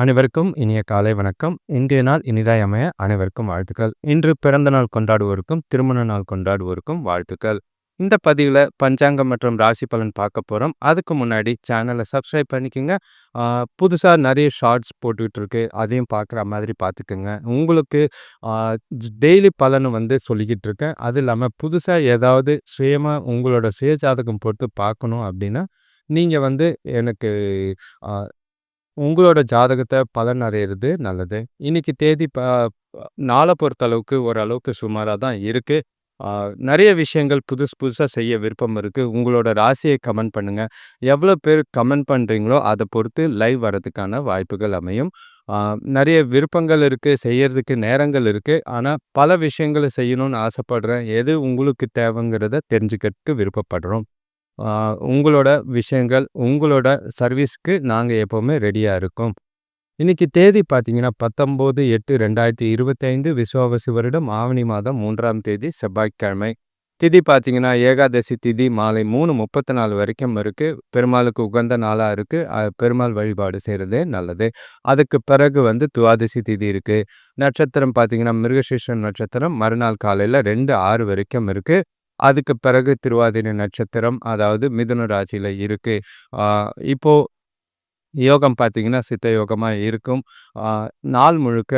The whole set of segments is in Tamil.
அனைவருக்கும் இனிய காலை வணக்கம். இன்றைய நாள் இனிதாய் அமைய அனைவருக்கும் வாழ்த்துக்கள். இன்று பிறந்த நாள் கொண்டாடுவோருக்கும் திருமண நாள் கொண்டாடுவோருக்கும் வாழ்த்துக்கள். இந்த பதிவில் பஞ்சாங்கம் மற்றும் ராசி பலன் பார்க்க போகிறோம் அதுக்கு முன்னாடி சேனலை சப்ஸ்கிரைப் பண்ணிக்கோங்க. புதுசாக நிறைய ஷார்ட்ஸ் போட்டுக்கிட்டு இருக்கு அதையும் பார்க்குற மாதிரி பார்த்துக்கோங்க. உங்களுக்கு டெய்லி பலன் வந்து சொல்லிக்கிட்டு இருக்கேன் அது இல்லாமல் புதுசாக ஏதாவது சுயமாக உங்களோட சுயஜாதகம் போட்டு பார்க்கணும் அப்படின்னா நீங்கள் வந்து எனக்கு உங்களோட ஜாதகத்தை பலன் அடையிறது நல்லது. இன்னைக்கு தேதி ப நாளை பொறுத்தளவுக்கு ஓரளவுக்கு சுமாராக தான் இருக்குது நிறைய விஷயங்கள் புதுசு புதுசாக செய்ய விருப்பம் இருக்குது உங்களோட ராசியை கமெண்ட் பண்ணுங்கள் எவ்வளோ பேர் கமெண்ட் பண்ணுறீங்களோ அதை பொறுத்து லைவ் வரதுக்கான வாய்ப்புகள் அமையும். நிறைய விருப்பங்கள் இருக்குது செய்யறதுக்கு நேரங்கள் இருக்குது ஆனால் பல விஷயங்களை செய்யணும்னு ஆசைப்படுறேன். எது உங்களுக்கு தேவைங்கிறத தெரிஞ்சுக்கிறதுக்கு விருப்பப்படுறோம். உங்களோட விஷயங்கள், உங்களோட சர்வீஸ்க்கு நாங்கள் எப்போவுமே ரெடியாக இருக்கோம். இன்னைக்கு தேதி பார்த்தீங்கன்னா, பத்தொம்போது எட்டு ரெண்டாயிரத்தி இருபத்தைந்து விசுவாவசி வருடம் ஆவணி மாதம் மூன்றாம் தேதி செவ்வாய்க்கிழமை. திதி பார்த்தீங்கன்னா, ஏகாதசி திதி மாலை மூணு முப்பத்தி நாலு வரைக்கும் இருக்குது பெருமாளுக்கு உகந்த நாளாக இருக்குது பெருமாள் வழிபாடு செய்கிறதே நல்லது. அதுக்கு பிறகு வந்து துவாதசி திதி இருக்குது நட்சத்திரம் பார்த்தீங்கன்னா, மிருகசீஷன் நட்சத்திரம் மறுநாள் காலையில் ரெண்டு ஆறு வரைக்கும் இருக்குது அதுக்கு பிறகு திருவாதிரை நட்சத்திரம் அதாவது மிதுன ராசியில் இருக்குது இப்போது யோகம் பார்த்தீங்கன்னா சித்த யோகமாக இருக்கும். நாள் முழுக்க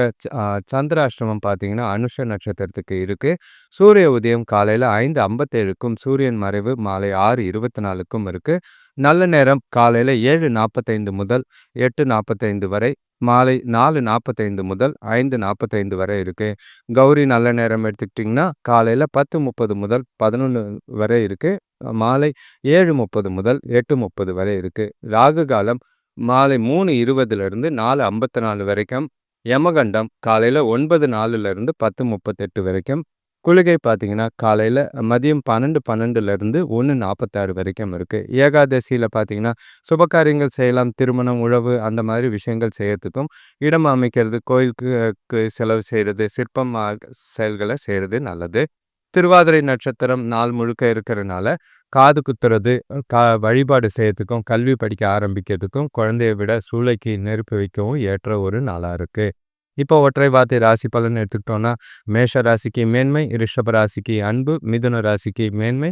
சந்திராஷ்டமம் பார்த்தீங்கன்னா அனுஷ நட்சத்திரத்துக்கு இருக்குது சூரிய உதயம் காலையில் ஐந்து ஐம்பத்தேழுக்கும் சூரியன் மறைவு மாலை ஆறு இருபத்தி நாலுக்கும் இருக்குது நல்ல நேரம் காலையில் ஏழு நாற்பத்தைந்து முதல் எட்டு நாற்பத்தைந்து வரை மாலை நாலு நாற்பத்தைந்து முதல் ஐந்து நாற்பத்தைந்து வரை இருக்குது கௌரி நல்ல நேரம் எடுத்துக்கிட்டிங்கன்னா காலையில் பத்து முப்பது முதல் பதினொன்று வரை இருக்குது மாலை ஏழு முப்பது முதல் எட்டு முப்பது வரை இருக்குது ராகு காலம் மாலை மூணு இருபதுலேருந்து நாலு ஐம்பத்தி நாலு வரைக்கும். யமகண்டம் காலையில் ஒன்பது நாலுலேருந்து பத்து முப்பத்தெட்டு வரைக்கும். குளிகை பார்த்தீங்கன்னா காலையில் மதியம் பன்னெண்டு பன்னெண்டுலேருந்து ஒன்று நாற்பத்தாறு வரைக்கும் இருக்குது ஏகாதசியில் பார்த்தீங்கன்னா சுபகாரியங்கள் செய்யலாம் திருமணம் உழவு அந்த மாதிரி விஷயங்கள் செய்யறதுக்கும் இடம் அமைக்கிறது கோயிலுக்கு செலவு செய்கிறது சிற்பம் செயல்களை செய்கிறது நல்லது. திருவாதிரை நட்சத்திரம் நாள் முழுக்க இருக்கிறனால காது குத்துறது கா வழிபாடு செய்யறதுக்கும் கல்வி படிக்க ஆரம்பிக்கிறதுக்கும் குழந்தைய விட சூளைக்கு நெருப்பு வைக்கவும் ஏற்ற ஒரு நாளாக இருக்குது இப்போ ஒற்றை வார்த்தை ராசி பலன் எடுத்துக்கிட்டோம்னா மேஷ ராசிக்கு மேன்மை ரிஷப ராசிக்கு அன்பு மிதுன ராசிக்கு மேன்மை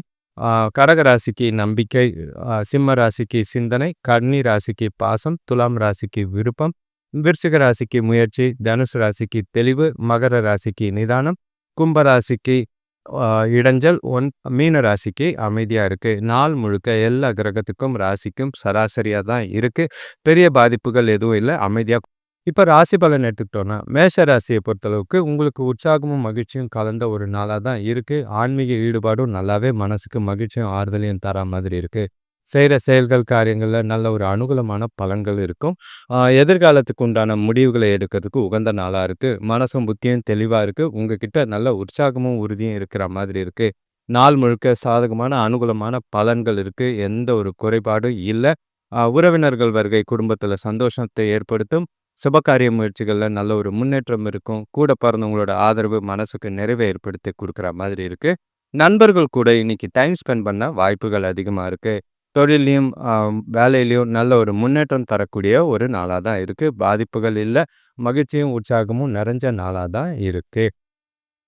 கடக ராசிக்கு நம்பிக்கை சிம்ம ராசிக்கு சிந்தனை கன்னி ராசிக்கு பாசம் துலாம் ராசிக்கு விருப்பம் விருச்சிக ராசிக்கு முயற்சி தனுசு ராசிக்கு தெளிவு மகர ராசிக்கு நிதானம் கும்ப ராசிக்கு இடைஞ்சல் ஒன் மீன ராசிக்கு அமைதியாக இருக்குது நாள் முழுக்க எல்லா கிரகத்துக்கும் ராசிக்கும் சராசரியாக தான் இருக்குது பெரிய பாதிப்புகள் எதுவும் இல்லை. அமைதியாக இப்போ ராசி பலன் எடுத்துக்கிட்டோன்னா மேஷ ராசியை பொறுத்தளவுக்கு உங்களுக்கு உற்சாகமும் மகிழ்ச்சியும் கலந்த ஒரு நாளாக தான் இருக்குது ஆன்மீக ஈடுபாடும் நல்லாவே மனசுக்கு மகிழ்ச்சியும் ஆறுதலையும் தர மாதிரி இருக்குது செய்கிற செயல்கள் காரியங்களில் நல்ல ஒரு அனுகூலமான பலன்கள் இருக்கும். எதிர்காலத்துக்கு உண்டான முடிவுகளை எடுக்கிறதுக்கு உகந்த நாளாக இருக்குது மனசும் புத்தியும் தெளிவாக இருக்குது உங்ககிட்ட நல்ல உற்சாகமும் உறுதியும் இருக்கிற மாதிரி இருக்குது நாள் முழுக்க சாதகமான அனுகூலமான பலன்கள் இருக்குது எந்த ஒரு குறைபாடும் இல்லை. உறவினர்கள் வருகை குடும்பத்தில் சந்தோஷத்தை ஏற்படுத்தும். சுபகாரிய முயற்சிகளில் நல்ல ஒரு முன்னேற்றம் இருக்கும். கூட பிறந்தவங்களோட ஆதரவு மனசுக்கு நிறைவை ஏற்படுத்தி கொடுக்குற மாதிரி இருக்குது நண்பர்கள் கூட இன்னைக்கு டைம் ஸ்பெண்ட் பண்ண வாய்ப்புகள் அதிகமாக இருக்குது தொழிலையும் வேலையிலையும் நல்ல ஒரு முன்னேற்றம் தரக்கூடிய ஒரு நாளாக தான் இருக்குது பாதிப்புகள் இல்லை. மகிழ்ச்சியும் உற்சாகமும் நிறைஞ்ச நாளாக தான் இருக்குது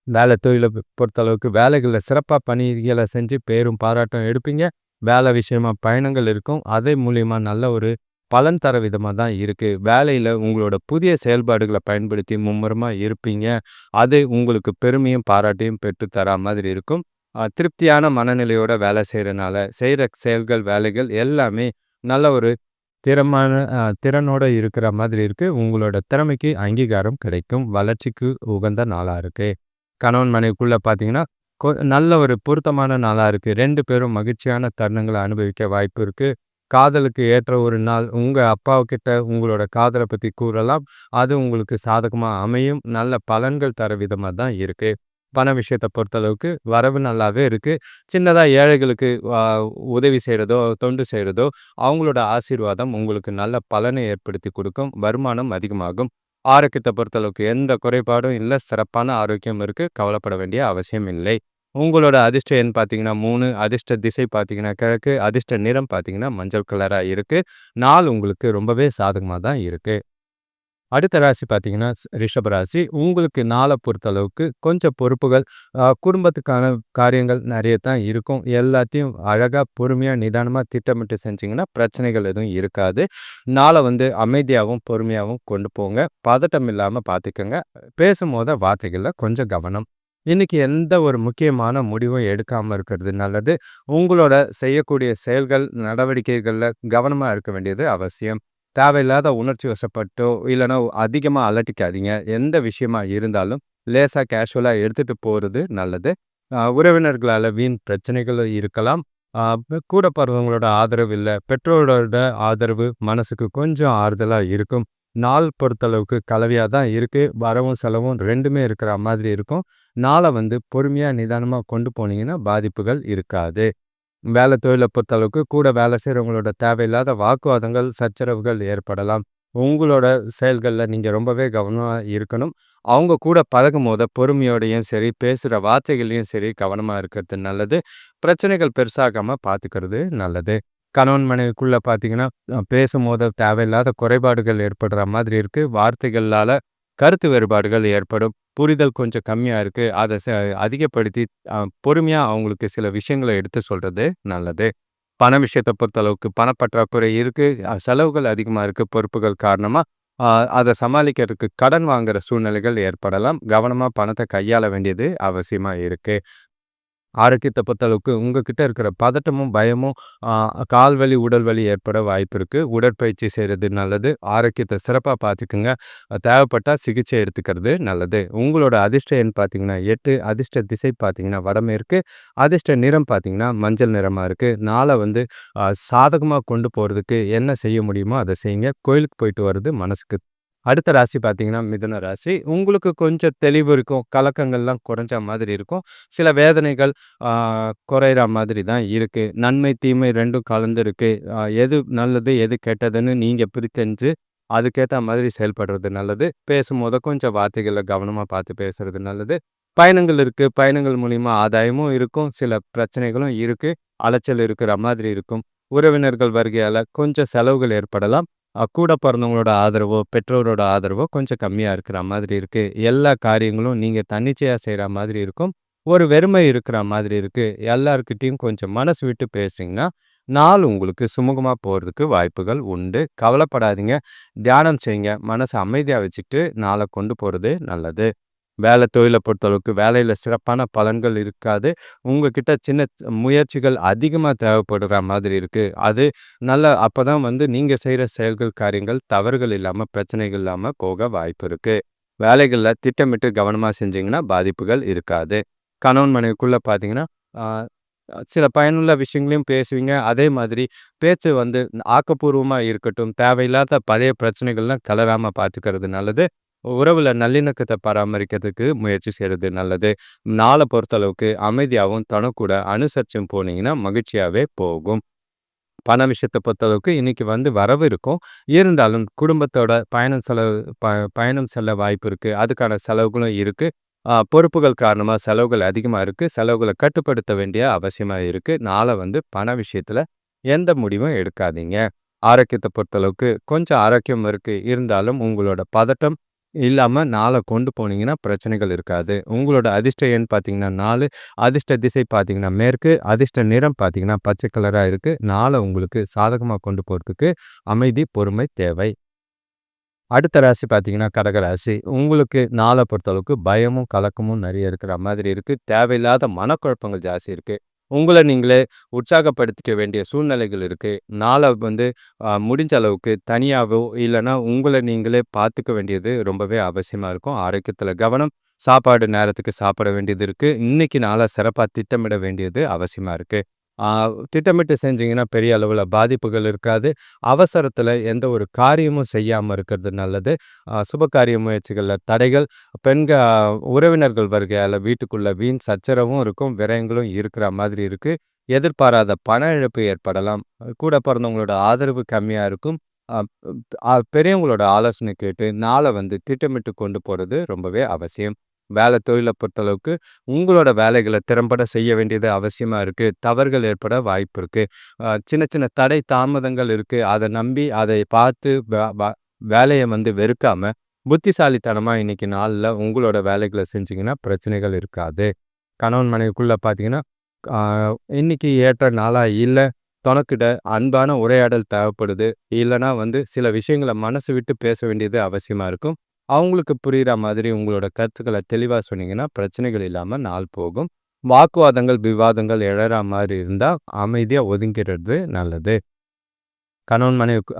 வேலை தொழிலை பொறுத்தளவுக்கு வேலைகளில் சிறப்பாக பணிகளை செஞ்சு பேரும் பாராட்டம் எடுப்பீங்க. வேலை விஷயமா பயணங்கள் இருக்கும். அதே மூலியமாக நல்ல ஒரு பலன் தர விதமாக தான் இருக்குது வேலையில் உங்களோட புதிய செயல்பாடுகளை பயன்படுத்தி மும்முரமாக இருப்பீங்க. அது உங்களுக்கு பெருமையும் பாராட்டையும் பெற்று தரா மாதிரி இருக்கும். திருப்தியான மனநிலையோட வேலை செய்கிறனால செய்கிற செயல்கள் வேலைகள் எல்லாமே நல்ல ஒரு திறமான திறனோட இருக்கிற மாதிரி இருக்குது உங்களோட திறமைக்கு அங்கீகாரம் கிடைக்கும். வளர்ச்சிக்கு உகந்த நாளாக இருக்குது கணவன் மனைவிக்குள்ளே பார்த்தீங்கன்னா நல்ல ஒரு பொருத்தமான நாளாக இருக்குது ரெண்டு பேரும் மகிழ்ச்சியான தருணங்களை அனுபவிக்க வாய்ப்பு இருக்குது காதலுக்கு ஏற்ற ஒரு நாள் உங்கள் அப்பாவுக்கிட்ட உங்களோட காதலை பற்றி கூறலாம். அது உங்களுக்கு சாதகமாக அமையும். நல்ல பலன்கள் தர விதமாக தான் இருக்குது பண விஷயத்தை பொறுத்தளவுக்கு வரவு நல்லாவே இருக்குது சின்னதாக ஏழைகளுக்கு உதவி செய்கிறதோ தொண்டு செய்கிறதோ அவங்களோட ஆசீர்வாதம் உங்களுக்கு நல்ல பலனை ஏற்படுத்தி கொடுக்கும். வருமானம் அதிகமாகும். ஆரோக்கியத்தை பொறுத்தளவுக்கு எந்த குறைபாடும் இல்லை. சிறப்பான ஆரோக்கியம் இருக்குது கவலைப்பட வேண்டிய அவசியம் இல்லை. உங்களோட அதிர்ஷ்ட எண் பார்த்தீங்கன்னா மூணு அதிர்ஷ்ட திசை பார்த்தீங்கன்னா கிழக்கு அதிர்ஷ்ட நிறம் பார்த்தீங்கன்னா மஞ்சள் கலராக இருக்குது நாள் உங்களுக்கு ரொம்பவே சாதகமாக தான் இருக்குது அடுத்த ராசி பார்த்தீங்கன்னா, ரிஷப ராசி. உங்களுக்கு நாளை பொறுத்தளவுக்கு கொஞ்சம் பொறுப்புகள், குடும்பத்துக்கான காரியங்கள் நிறைய தான் இருக்கும். எல்லாத்தையும் அழகாக பொறுமையாக நிதானமாக திட்டமிட்டு செஞ்சிங்கன்னா பிரச்சனைகள் எதுவும் இருக்காது. நாளை வந்து அமைதியாகவும் பொறுமையாகவும் கொண்டு போங்க. பதட்டம் இல்லாமல் பார்த்துக்கோங்க பேசும்போத வார்த்தைகளில் கொஞ்சம் கவனம். இன்னைக்கு எந்த ஒரு முக்கியமான முடிவும் எடுக்காமல் இருக்கிறது நல்லது. உங்களோட செய்யக்கூடிய செயல்கள், நடவடிக்கைகளில் கவனமாக இருக்க வேண்டியது அவசியம். தேவையில்லாத உணர்ச்சி வசப்பட்டோ, இல்லைன்னா அதிகமாக அலட்டிக்காதீங்க. எந்த விஷயமா இருந்தாலும் லேசாக கேஷுவலாக எடுத்துகிட்டு போகிறது நல்லது. உறவினர்களால் வீண் பிரச்சனைகளும் இருக்கலாம். கூட பிறந்தவங்களோட ஆதரவு இல்லை பெற்றோரோட ஆதரவு மனசுக்கு கொஞ்சம் ஆறுதலாக இருக்கும். நாள் பொறுத்தளவுக்கு கலவையாக தான் இருக்குது வரவும், செலவும் ரெண்டுமே இருக்கிற மாதிரி இருக்கும். நாளை வந்து பொறுமையா, நிதானமா கொண்டு போனீங்கன்னா, பாதிப்புகள் இருக்காது. வேலை தொழில பொறுத்தளவுக்கு கூட வேலை செய்றவங்களோட தேவையில்லாத வாக்குவாதங்கள், சச்சரவுகள் ஏற்படலாம். உங்களோட செயல்கள்ல நீங்க ரொம்பவே கவனமா இருக்கணும். அவங்க கூட பழகும் போத பொறுமையோடையும் சரி, பேசுற வார்த்தைகளையும் சரி கவனமா இருக்கிறது நல்லது. பிரச்சனைகள் பெருசாகாம பார்த்துக்கிறது நல்லது. கணவன் மனைவிக்குள்ள பார்த்தீங்கன்னா, பேசும் பேசும்போது தேவையில்லாத குறைபாடுகள் ஏற்படுற மாதிரி இருக்கு. வார்த்தைகளால கருத்து வேறுபாடுகள் ஏற்படும். புரிதல் கொஞ்சம் கம்மியா இருக்கு. அத ச அதிகப்படுத்தி பொறுமையாக பொறுமையா அவங்களுக்கு சில விஷயங்களை எடுத்து சொல்றது நல்லது. பண விஷயத்தை பொறுத்தளவுக்கு பணப்பற்றாக்குறை இருக்கு. செலவுகள் அதிகமா இருக்கு பொறுப்புகள் காரணமா. அதை அத சமாளிக்கிறதுக்கு கடன் வாங்குற சூழ்நிலைகள் ஏற்படலாம். கவனமா பணத்தை கையாள வேண்டியது அவசியமா இருக்கு. ஆரோக்கியத்த பொறுத்தளவுக்கு உங்ககிட்ட இருக்கிற பதட்டமும், பயமும் கால் வலி, உடல் வலி ஏற்பட வாய்ப்பு இருக்கு. உடற்பயிற்சி செய்கிறது நல்லது. ஆரோக்கியத்தை சிறப்பாக பார்த்துக்குங்க தேவைப்பட்டால் சிகிச்சை எடுத்துக்கிறது நல்லது. உங்களோட அதிர்ஷ்ட எண் பார்த்தீங்கன்னா எட்டு அதிர்ஷ்ட திசை பார்த்தீங்கன்னா வடமேற்கு, அதிர்ஷ்ட நிறம் பார்த்தீங்கன்னா மஞ்சள் நிறமாக இருக்கு. நாளை வந்து சாதகமாக கொண்டு போகிறதுக்கு என்ன செய்ய முடியுமோ அதை செய்யுங்க. கோயிலுக்கு போயிட்டு வர்றது மனசுக்கு அடுத்த ராசி பார்த்தீங்கன்னா, மிதுன ராசி. உங்களுக்கு கொஞ்சம் தெளிவு இருக்கும். கலக்கங்கள்லாம் குறைஞ்ச மாதிரி இருக்கும். சில வேதனைகள் குறையிற மாதிரி தான் இருக்கு. நன்மை, தீமை ரெண்டும் கலந்து இருக்கு. எது நல்லது, எது கெட்டதுன்னு நீங்க பிரித்தெஞ்சு அதுக்கேற்ற மாதிரி செயல்படுறது நல்லது. பேசும்போது கொஞ்சம் வார்த்தைகளை கவனமா பார்த்து பேசுறது நல்லது. பயணங்கள் இருக்கு. பயணங்கள் மூலியமா ஆதாயமும் இருக்கும். சில பிரச்சனைகளும் இருக்கு. அலைச்சல் இருக்கிற மாதிரி இருக்கும். உறவினர்கள் வருகையால கொஞ்சம் செலவுகள் ஏற்படலாம். கூட பிறந்தவங்களோட ஆதரவோ, பெற்றோரோட ஆதரவோ கொஞ்சம் கம்மியா இருக்கிற மாதிரி இருக்கு. எல்லா காரியங்களும் நீங்க தன்னிச்சையா செய்கிற மாதிரி இருக்கும். ஒரு வெறுமை இருக்கிற மாதிரி இருக்கு. எல்லாருக்கிட்டேயும் கொஞ்சம் மனசு விட்டு பேசுனீங்கன்னா, நாள் உங்களுக்கு சுமூகமா போறதுக்கு வாய்ப்புகள் உண்டு. கவலைப்படாதீங்க. தியானம் செய்யுங்க. மனச அமைதியா வச்சுக்கிட்டு நாளை கொண்டு போறது நல்லது. வேலை தொழிலை பொறுத்தளவுக்கு வேலையில் சிறப்பான பலன்கள் இருக்காது. உங்ககிட்ட சின்ன முயற்சிகள் அதிகமாக தேவைப்படுற மாதிரி இருக்குது அது நல்ல அப்பதான் வந்து நீங்கள் செய்கிற செயல்கள், காரியங்கள் தவறுகள் இல்லாமல் பிரச்சனைகள் இல்லாமல் போக வாய்ப்பு இருக்குது வேலைகளில் திட்டமிட்டு கவனமாக செஞ்சிங்கன்னா பாதிப்புகள் இருக்காது. கணவன் மனைவிக்குள்ளே பார்த்தீங்கன்னா, சில பயனுள்ள விஷயங்களையும் பேசுவீங்க. அதே மாதிரி பேச்சு வந்து ஆக்கப்பூர்வமாக இருக்கட்டும். தேவையில்லாத பழைய பிரச்சனைகள்லாம் கலராமல் பார்த்துக்கிறது நல்லது. உறவுல நல்லிணக்கத்தை பராமரிக்கிறதுக்கு முயற்சி செய்றது நல்லது. நாள பொறுத்தளவுக்கு அமைதியாவும், தனக்கூட அனுசரிச்சும் போனீங்கன்னா, மகிழ்ச்சியாவே போகும். பண விஷயத்த பொறுத்தளவுக்கு இன்னைக்கு வந்து வரவு இருக்கும். இருந்தாலும் குடும்பத்தோட பயணம் செலவு ப பயணம் செல்ல வாய்ப்பு இருக்கு. அதுக்கான செலவுகளும் இருக்கு. பொறுப்புகள் காரணமா செலவுகள் அதிகமா இருக்கு. செலவுகள கட்டுப்படுத்த வேண்டிய அவசியமா இருக்கு. நாளை வந்து பண விஷயத்துல எந்த முடிவும் எடுக்காதீங்க. ஆரோக்கியத்த பொறுத்தளவுக்கு கொஞ்சம் ஆரோக்கியம் இருக்கு. இருந்தாலும் உங்களோட பதட்டம் இல்லாமல் நாளை கொண்டு போனீங்கன்னா, பிரச்சனைகள் இருக்காது. உங்களோட அதிர்ஷ்ட எண் பார்த்தீங்கன்னா நாலு அதிர்ஷ்ட திசை பார்த்தீங்கன்னா மேற்கு, அதிர்ஷ்ட நிறம் பார்த்தீங்கன்னா பச்சை கலராக இருக்குது நாளை உங்களுக்கு சாதகமாக கொண்டு போகிறதுக்கு அமைதி, பொறுமை தேவை. அடுத்த ராசி பார்த்தீங்கன்னா, கடகராசி உங்களுக்கு நாளை பொறுத்தளவுக்கு பயமும், கலக்கமும் நிறைய இருக்கிற மாதிரி இருக்குது தேவையில்லாத மனக்குழப்பங்கள் ஜாஸ்தி இருக்குது உங்களை நீங்களே உற்சாகப்படுத்திக்க வேண்டிய சூழ்நிலைகள் இருக்குது நாளை வந்து முடிஞ்ச அளவுக்கு தனியாகவோ இல்லைன்னா உங்களை நீங்களே பார்த்துக்க வேண்டியது ரொம்பவே அவசியமாக இருக்கும். ஆரோக்கியத்தில் கவனம். சாப்பாடு நேரத்துக்கு சாப்பிட வேண்டியது இருக்குது இன்றைக்கி நாளாக சிறப்பாக திட்டமிட வேண்டியது அவசியமாக இருக்குது திட்டமிட்டு செஞ்சீங்கன்னா, பெரிய அளவில் பாதிப்புகள் இருக்காது. அவசரத்தில் எந்த ஒரு காரியமும் செய்யாமல் இருக்கிறது நல்லது. சுபகாரிய முயற்சிகளில் தடைகள், பெண்கள் உறவினர்கள் வருகையால் வீட்டுக்குள்ளே வீண் சச்சரவும் இருக்கும். விரயங்களும் இருக்கிற மாதிரி இருக்குது எதிர்பாராத பண இழப்பு ஏற்படலாம். கூட பிறந்தவங்களோட ஆதரவு கம்மியாக இருக்கும். பெரியவங்களோட ஆலோசனை கேட்டு நாளை வந்து திட்டமிட்டு கொண்டு போகிறது ரொம்பவே அவசியம். வேலை தொழிலை பொறுத்தளவுக்கு உங்களோட வேலைகளை திறம்பட செய்ய வேண்டியது அவசியமாக இருக்குது தவறுகள் ஏற்பட வாய்ப்பு இருக்குது சின்ன சின்ன தடை தாமதங்கள் இருக்குது அதை நம்பி அதை பார்த்து வேலையை வந்து வெறுக்காமல் புத்திசாலித்தனமாக இன்றைக்கி நாளில் உங்களோட வேலைகளை செஞ்சிங்கன்னா பிரச்சனைகள் இருக்காது. கணவன் மனைவிக்குள்ளே பார்த்தீங்கன்னா, இன்றைக்கி இன்னைக்கு ஏற்ற நாளாக இல்லை தொணக்கிட்ட அன்பான உரையாடல் தேவைப்படுது. இல்லைனா வந்து சில விஷயங்கள மனசு விட்டு பேச வேண்டியது அவசியமாக இருக்கும். அவங்களுக்கு புரிகிற மாதிரி உங்களோட கருத்துக்கள தெளிவா சொன்னீங்கன்னா, பிரச்சனைகள் இல்லாம நாள் போகும். வாக்குவாதங்கள், விவாதங்கள் எழற மாதிரி இருந்தா, அமைதியா ஒதுங்கிறது நல்லது. கணவன் மனைவிக்கு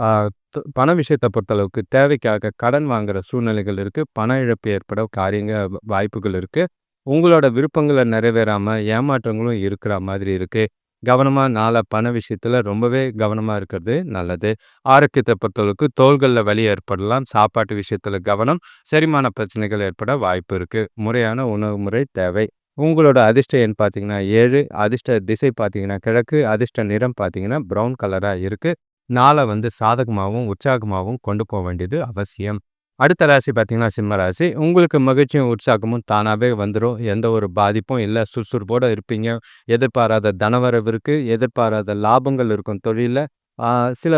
பண விஷயத்த பொறுத்தளவுக்கு தேவைக்காக கடன் வாங்குற சூழ்நிலைகள் இருக்கு. பண இழப்பு ஏற்பட காரியங்க வாய்ப்புகள் இருக்கு. உங்களோட விருப்பங்களை நிறைவேறாம ஏமாற்றங்களும் இருக்கிற மாதிரி இருக்கு. கவனமாக நால பண விஷயத்தில் ரொம்பவே கவனமாக இருக்கிறது நல்லது. ஆரோக்கியத்தை பொறுத்தளவுக்கு தோள்களில் வலி ஏற்படலாம். சாப்பாட்டு விஷயத்தில் கவனம். செரிமான பிரச்சனைகள் ஏற்பட வாய்ப்பு இருக்குது முறையான உணவு முறை தேவை. உங்களோட அதிர்ஷ்ட எண் பார்த்தீங்கன்னா ஏழு அதிர்ஷ்ட திசை பார்த்தீங்கன்னா கிழக்கு, அதிர்ஷ்ட நிறம் பார்த்தீங்கன்னா ப்ரவுன் கலராக இருக்குது நாளை வந்து சாதகமாகவும் உற்சாகமாகவும் கொண்டு போக வேண்டியது அவசியம். அடுத்த ராசி பார்த்தீங்கன்னா சிம்ம ராசி. உங்களுக்கு மகிழ்ச்சியும், உற்சாகமும் தானாவே வந்துரும். எந்த ஒரு பாதிப்பும் இல்லை சுறுசுறுப்போட இருப்பீங்க. எதிர்பாராத தனவரவு இருக்கு. எதிர்பாராத லாபங்கள் இருக்கும் தொழில்ல. சில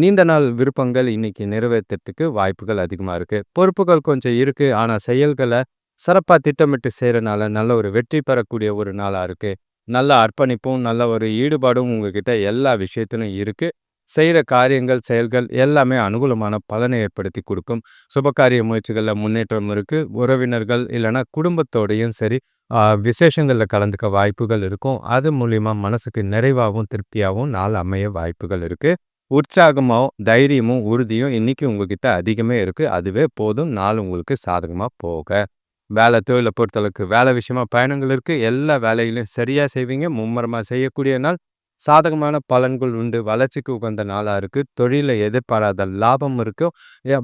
நீண்ட நாள் விருப்பங்கள் இன்னைக்கு நிறைவேத்துறதுக்கு வாய்ப்புகள் அதிகமா இருக்கு. பொறுப்புகள் கொஞ்சம் இருக்கு. ஆனா செயல்கள சிறப்பா திட்டமிட்டு செய்கிறனால நல்ல ஒரு வெற்றி பெறக்கூடிய ஒரு நாளா இருக்கு. நல்ல அர்ப்பணிப்பும், நல்ல ஒரு ஈடுபாடும் உங்ககிட்ட எல்லா விஷயத்திலும் இருக்கு. செய்ற காரியங்கள், செயல்கள் எல்லாமே அனுகூலமான பலனை ஏற்படுத்தி கொடுக்கும் சுபகாரிய முயற்சிகள்ல முன்னேற்றம் இருக்கு. உறவினர்கள் இல்லன்னா குடும்பத்தோடயும் சரி, விசேஷங்களில் விசேஷங்கள்ல கலந்துக்க வாய்ப்புகள் இருக்கும். அது மூலியமா மனசுக்கு நிறைவாவும், திருப்தியாவும் நாள் அமைய வாய்ப்புகள் இருக்கு. உற்சாகமாகவும் தைரியமும், உறுதியும் இன்றைக்கி உங்ககிட்ட அதிகமே இருக்கு. அதுவே போதும் நாள் உங்களுக்கு சாதகமா போக. வேலை தொழில பொறுத்தளவுக்கு வேலை விஷயமா பயணங்கள் இருக்கு. எல்லா வேலைகளையும் சரியா செய்வீங்க. மும்மரமா செய்யக்கூடிய நாள். சாதகமான பலன்கள் உண்டு. வளர்ச்சிக்கு உகந்த நாளாக இருக்குது தொழிலில் எதிர்பாராத லாபம் இருக்கும்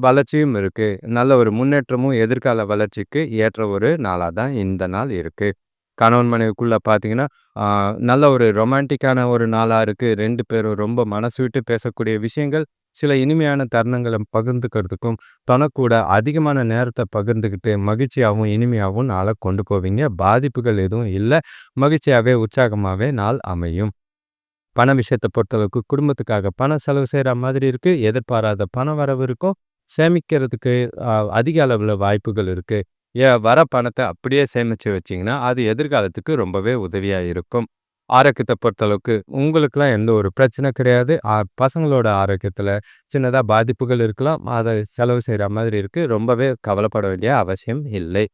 வளர்ச்சியும் இருக்குது நல்ல ஒரு முன்னேற்றமும் எதிர்கால வளர்ச்சிக்கு ஏற்ற ஒரு நாளாக தான் இந்த நாள் இருக்குது கணவன் மனைவிக்குள்ளே பார்த்தீங்கன்னா, நல்ல ஒரு ரொமான்டிக்கான ஒரு நாளாக இருக்குது ரெண்டு பேரும் ரொம்ப மனசு விட்டு பேசக்கூடிய விஷயங்கள், சில இனிமையான தருணங்களை பகிர்ந்துக்கிறதுக்கும், தனக்கூட அதிகமான நேரத்தை பகிர்ந்துக்கிட்டு மகிழ்ச்சியாவும், இனிமையாகவும் நாளை கொண்டு போவீங்க. பாதிப்புகள் எதுவும் இல்லை மகிழ்ச்சியாகவே உற்சாகமாகவே நாள் அமையும். பண விஷயத்தை பொறுத்தளவுக்கு குடும்பத்துக்காக பணம் செலவு செய்கிற மாதிரி இருக்குது எதிர்பாராத பண வரவு இருக்கும். சேமிக்கிறதுக்கு அதிக அளவில் வாய்ப்புகள் இருக்குது ஏ வர பணத்தை அப்படியே சேமிச்சு வச்சீங்கன்னா, அது எதிர்காலத்துக்கு ரொம்பவே உதவியாக இருக்கும். ஆரோக்கியத்தை பொறுத்தளவுக்கு உங்களுக்கெலாம் எந்த ஒரு பிரச்சனை கிடையாது. பசங்களோட ஆரோக்கியத்தில் சின்னதாக பாதிப்புகள் இருக்கலாம். அதை செலவு செய்கிற மாதிரி இருக்குது ரொம்பவே கவலைப்பட வேண்டிய அவசியம் இல்லை.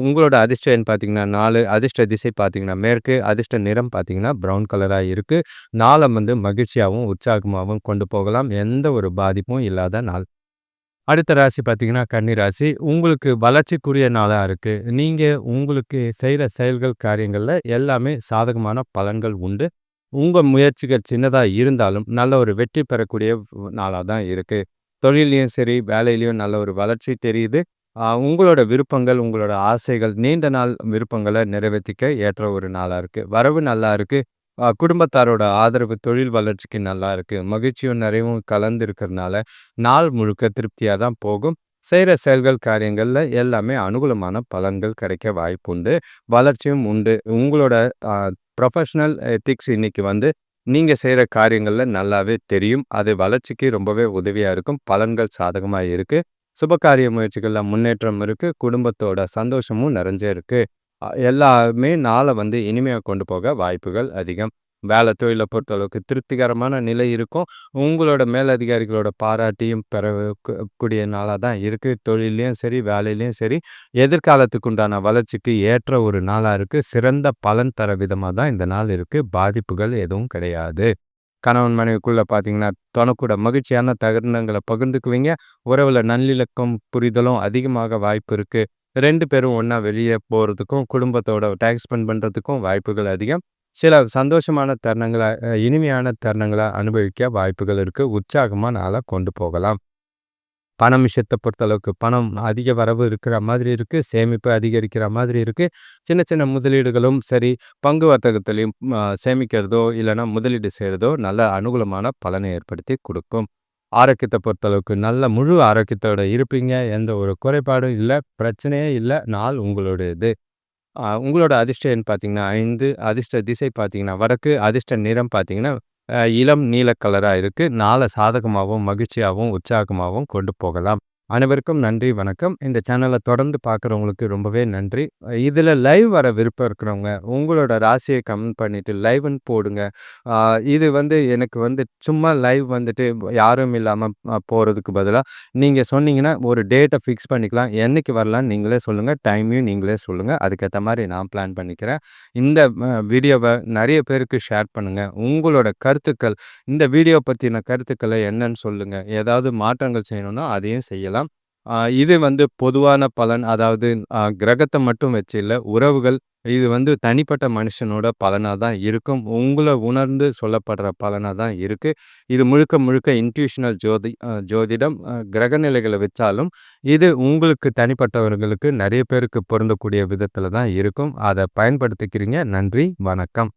உங்களோட அதிர்ஷ்ட எண் பார்த்தீங்கன்னா 4, அதிர்ஷ்ட திசை பார்த்தீங்கன்னா மேற்கு, அதிர்ஷ்ட நிறம் பார்த்தீங்கன்னா ப்ரவுன் கலரா இருக்கு. நாள வந்து மகிழ்ச்சியாவும், உற்சாகமாவும் கொண்டு போகலாம். எந்த ஒரு பாதிப்பும் இல்லாத நாள். அடுத்த ராசி பார்த்தீங்கன்னா கன்னி ராசி. உங்களுக்கு வளர்ச்சிக்குரிய நாளா இருக்கு. நீங்க உங்களுக்கு செய்ற செயல்கள், காரியங்கள்ல எல்லாமே சாதகமான பலன்கள் உண்டு. உங்க முயற்சிகள் சின்னதா இருந்தாலும், நல்ல ஒரு வெற்றி பெறக்கூடிய நாளா தான் இருக்கு. தொழில்லயும் சரி, வேலையிலயும் நல்ல ஒரு வளர்ச்சி தெரியுது. உங்களோட விருப்பங்கள், உங்களோட ஆசைகள், நீண்ட நாள் விருப்பங்களை நிறைவேற்றிக்க ஏற்ற ஒரு நாளாக இருக்குது வரவு நல்லா இருக்குது குடும்பத்தாரோட ஆதரவு தொழில் வளர்ச்சிக்கு நல்லா இருக்குது மகிழ்ச்சியும், நிறைவும் கலந்து இருக்கிறதுனால நாள் முழுக்க திருப்தியாக தான் போகும். செய்கிற செயல்கள், காரியங்களில் எல்லாமே அனுகூலமான பலன்கள் கிடைக்க வாய்ப்பு உண்டு வளர்ச்சியும் உண்டு. உங்களோட ப்ரொஃபஷ்னல் எத்திக்ஸ் இன்னைக்கு வந்து நீங்கள் செய்கிற காரியங்களில் நல்லாவே தெரியும். அது வளர்ச்சிக்கு ரொம்பவே உதவியாக இருக்கும். பலன்கள் சாதகமாக இருக்குது சுபகாரிய முயற்சிகளில் முன்னேற்றம் இருக்கு. குடும்பத்தோட சந்தோஷமும் நிறைஞ்சே இருக்குது எல்லாமே நாளை வந்து இனிமையாக கொண்டு போக வாய்ப்புகள் அதிகம். வேலை தொழிலை பொறுத்தளவுக்கு திருப்திகரமான நிலை இருக்கும். உங்களோட மேலதிகாரிகளோட பாராட்டியும் பெற நாளாக கூடிய தான் இருக்குது தொழிலையும் சரி, வேலையிலையும் சரி, எதிர்காலத்துக்கு உண்டான வளர்ச்சிக்கு ஏற்ற ஒரு நாளாக இருக்குது சிறந்த பலன் தர விதமாக தான் இந்த நாள் இருக்குது பாதிப்புகள் எதுவும் கிடையாது. கணவன் மனைவிக்குள்ளே பார்த்தீங்கன்னா, தனக்கூட மகிழ்ச்சியான தருணங்களை பகிர்ந்துக்குவீங்க. உறவில் நல்லிலக்கம் புரிதலும் அதிகமாக வாய்ப்பு இருக்குது ரெண்டு பேரும் ஒன்றா வெளியே போகிறதுக்கும் குடும்பத்தோட டைம் ஸ்பெண்ட் பண்ணுறதுக்கும் வாய்ப்புகள் அதிகம். சில சந்தோஷமான தருணங்களை இனிமையான தருணங்களை அனுபவிக்க வாய்ப்புகள் இருக்குது உற்சாகமாக நாளாக கொண்டு போகலாம். பணம் விஷயத்த பொறுத்தளவுக்கு பணம் அதிக வரவு இருக்கிற மாதிரி இருக்கு. சேமிப்பு அதிகரிக்கிற மாதிரி இருக்கு. சின்ன சின்ன முதலீடுகளும் சரி, பங்கு வர்த்தகத்திலயும் சேமிக்கிறதோ, இல்லைனா முதலீடு செய்கிறதோ நல்ல அனுகூலமான பலனை ஏற்படுத்தி கொடுக்கும் ஆரோக்கியத்தை பொறுத்தளவுக்கு நல்ல முழு ஆரோக்கியத்தோட இருப்பீங்க. எந்த ஒரு குறைபாடும் இல்ல. பிரச்சனையே இல்ல. நாள் உங்களுடையது. உங்களோட அதிர்ஷ்டம் பார்த்தீங்கன்னா ஐந்து அதிர்ஷ்ட திசை பார்த்தீங்கன்னா வடக்கு, அதிர்ஷ்ட நிறம் பார்த்தீங்கன்னா இளம் நீல கலரா இருக்கு. நாளை சாதகமாவும், மகிழ்ச்சியாவும், உற்சாகமாவும் கொண்டு போகலாம். அனைவருக்கும் நன்றி, வணக்கம். இந்த சேனலை தொடர்ந்து பார்க்குறவங்களுக்கு ரொம்பவே நன்றி. இதில் லைவ் வர விருப்பம் இருக்கிறவங்க, உங்களோட ராசியை கமெண்ட் பண்ணிவிட்டு லைவ்ன்னு போடுங்க. இது வந்து எனக்கு வந்து சும்மா லைவ் வந்துட்டு யாரும் இல்லாமல் போகிறதுக்கு பதிலாக நீங்கள் சொன்னீங்கன்னா ஒரு டேட்டை ஃபிக்ஸ் பண்ணிக்கலாம். என்னைக்கு வரலான்னு நீங்களே சொல்லுங்கள் டைமையும் நீங்களே சொல்லுங்கள் அதுக்கேற்ற மாதிரி நான் பிளான் பண்ணிக்கிறேன். இந்த வீடியோவை நிறைய பேருக்கு ஷேர் பண்ணுங்கள் உங்களோட கருத்துக்கள், இந்த வீடியோ பற்றின கருத்துக்களை என்னன்னு சொல்லுங்கள் ஏதாவது மாற்றங்கள் செய்யணும்னா அதையும் செய்யலாம். இது வந்து பொதுவான பலன். அதாவது கிரகத்தை மட்டும் வச்சு இல்லை உறவுகள் இது வந்து தனிப்பட்ட மனுஷனோட பலனாக தான் இருக்கும். உங்களை உணர்ந்து சொல்லப்படுற பலனாக தான் இருக்குது இது முழுக்க முழுக்க இன்ட்யூஷனல் ஜோதி ஜோதிடம். கிரக நிலைகளை வச்சாலும், இது உங்களுக்கு தனிப்பட்டவர்களுக்கு நிறைய பேருக்கு பொருந்தக்கூடிய விதத்தில் தான் இருக்கும். அதை பயன்படுத்திக்கிறீங்க. நன்றி, வணக்கம்.